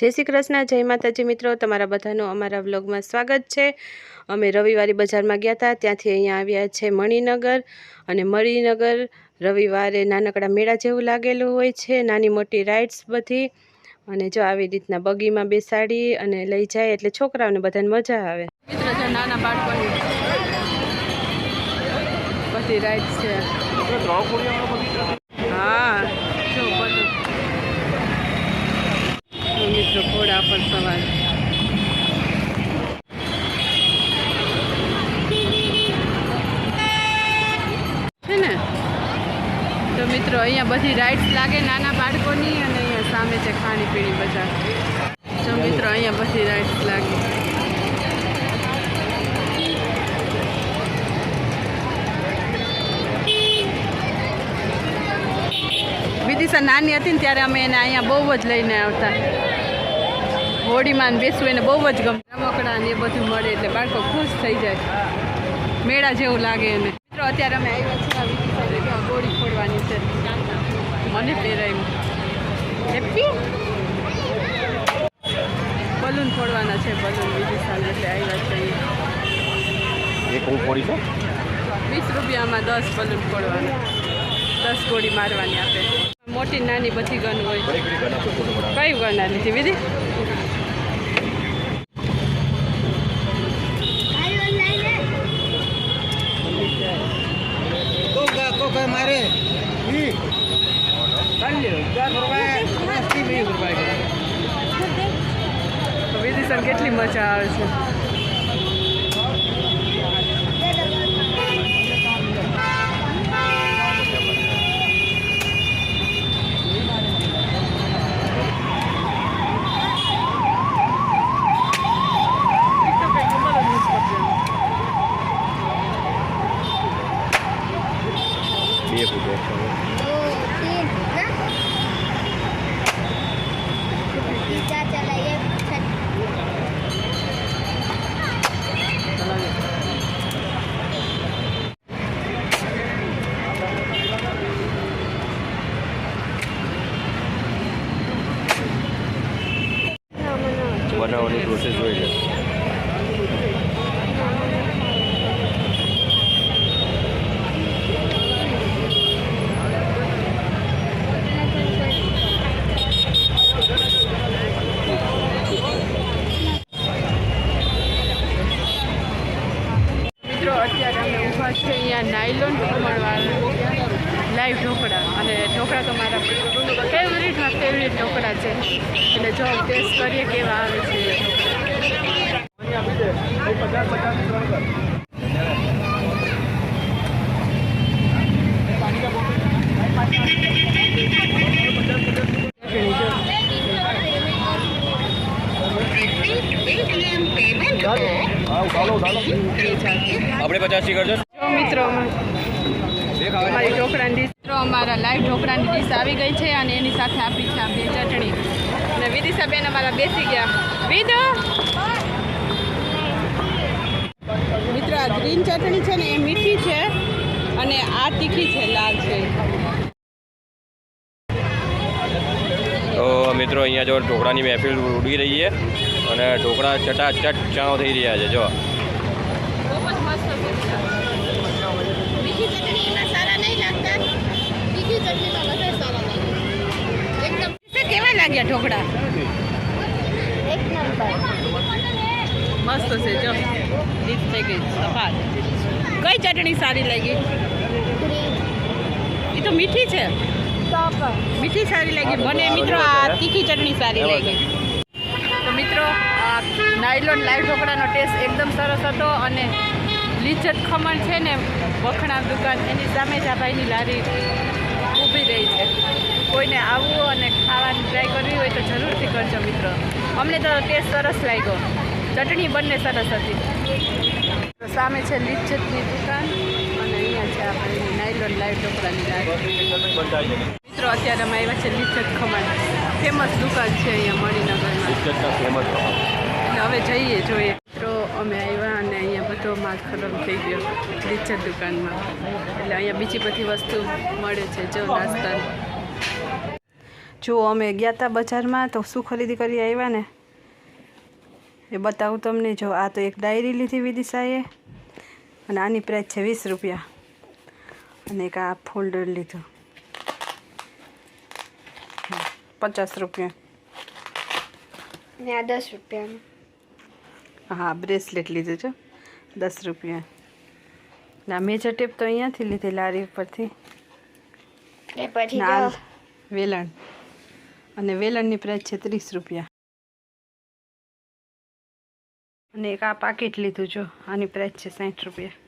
જય શ્રી કૃષ્ણ જય માતાજી મિત્રો. તમારા બધાનું અમારા વ્લોગમાં સ્વાગત છે. અમે રવિવારે બજારમાં ગયા હતા. ત્યાંથી અહીંયા આવ્યા છે મણિનગર અને મણિનગર રવિવારે નાનકડા મેળા જેવું લાગેલું હોય છે. નાની મોટી રાઇડ્સ બધી અને જો આવી રીતના બગીમાં બેસાડી અને લઈ જાય એટલે છોકરાઓને બધાને મજા આવે. મિત્રો જો નાના બાળકોની બધી રાઇડ્સ છે. હા જો બધું તો મિત્રો ઘોડા પર સવાર. તો મિત્રો, અહીંયા બધી રાઇડ્સ લાગે નાના બાળકોની અને અહીંયા સામે છે ખાણીપીણી બજાર. જો મિત્રો, અહીંયા બધી રાઇડ્સ લાગે. વિદિશા નાની હતી ને ત્યારે અમે એને અહીંયા બહુ જ લઈને આવતા. હોડીમાં ને બેસવું એને બહુ જ ગમે રમકડા ને એ બધું મળે એટલે બાળકો ખુશ થઈ જાય. મેળા જેવું લાગે એને. મિત્રો અત્યારે અમે આવ્યા છીએ ગોળી ફોડવાની છે. મને પહેરાયું. હેપી બલૂન ફોડવાના છે બલૂન વિદિશાને એટલે આવ્યા છે એક હું ફોડી છે? વીસ રૂપિયામાં દસ બલૂન ફોડવાના. દસ ગોળી મારવાની આપે. મોટી નાની બધી ગન હોય. કઈ ગન લીધી વિધિ? તો વિધિશન કેટલી મજા આવે છે બે ફૂટો બનાવવાની પ્રોસેસ હોય છે મિત્રો અત્યારે અમે ઊભા છે અહીંયા નાયલોન ખમણવાળા લાઈવ ઢોકળા. અને ઢોકળા તો મારા ફેવરિટમાં ફેવરિટ ઢોકળા છે. એટલે જો ટેસ્ટ કરીએ કેવા આવે છે. આપણે પચાસી કરજો. મિત્રો અમારી ઢોકળાની ડીશ અમારા લાઈવ ઢોકળાની ડીશ આવી ગઈ છે અને એની સાથે આપી છે આપણી ચટણી. અને વિદિશાબેન અમારા બેસી ગયા. વિદ! મિત્ર ગ્રીન ચટણી છે ને એ મીઠી છે અને આ તીખી છે લાલ છે. તો મિત્રો અહીંયા જો ઢોકળાની મહેફિલ ઉડી રહી છે અને ઢોકળા ચટાચટ ચાવ થઈ રહ્યા છે જો. બહુ જ મસ્ત છે મીઠી ચટણી એમાં સારા નહીં લાગતા તીખી ચટણીમાં વધારે સારા લાગે એકદમ લાગ્યા ઢોકળા. એક નંબર. મસ્ત છે જો. દીપ થઈ ગઈ સફાદ કઈ ચટણી સારી લાગી? એ તો મીઠી છે. મીઠી સારી લાગી. મને મિત્રો આ તીખી ચટણી સારી લાગી. તો મિત્રો આ નાયલોન લાઈવ ઢોકળાનો ટેસ્ટ એકદમ સરસ હતો અને લિજ્જત ખમણ છે ને વખણા દુકાન એની સામે જ આ ભાઈની લારી. રહી છે. કોઈને આવવું અને ખાવાની ટ્રાય કરવી હોય તો જરૂરથી કરજો મિત્રો. અમને તો ટેસ્ટ સરસ લાગ્યો. ચટણી બંને સરસ હતી. સામે છે લિજ્જતની દુકાન અને અહીંયા છે આપણે નાયલોન લાઈવ ઢોકળાની મિત્રો અત્યારે અમે આવ્યા છે લિજ્જત ખમણ. ફેમસ દુકાન છે અહીંયા મણિનગરમાં. હવે જઈએ જોઈએ. મિત્રો અમે આવ્યા અને અહીંયા બધો માલ ખતમ થઈ ગયો લિજ્જત દુકાનમાં. એટલે અહીંયા બીજી બધી વસ્તુ મળે છે જો નાસ્તા જો અમે ગયા હતા બજારમાં તો શું ખરીદી કરી આવ્યા ને? એ બતાવું તમને. જો આ તો એક ડાયરી લીધી વિદિશાએ અને આની પ્રાઇસ છે વીસ રૂપિયા. અને એક આ ફોલ્ડર લીધું. પચાસ રૂપિયા. ને આ દસ રૂપિયાનું હા બ્રેસલેટ લીધું છે. દસ રૂપિયા. ના મેજર ટેપ તો અહીંયાથી લીધી લારી ઉપરથી એ પછી નાલ વેલણ. અને વેલણની પ્રાઇસ છે ત્રીસ રૂપિયા. અને એક આ પાકીટ લીધું જો આની પ્રાઇસ છે સાઠ રૂપિયા.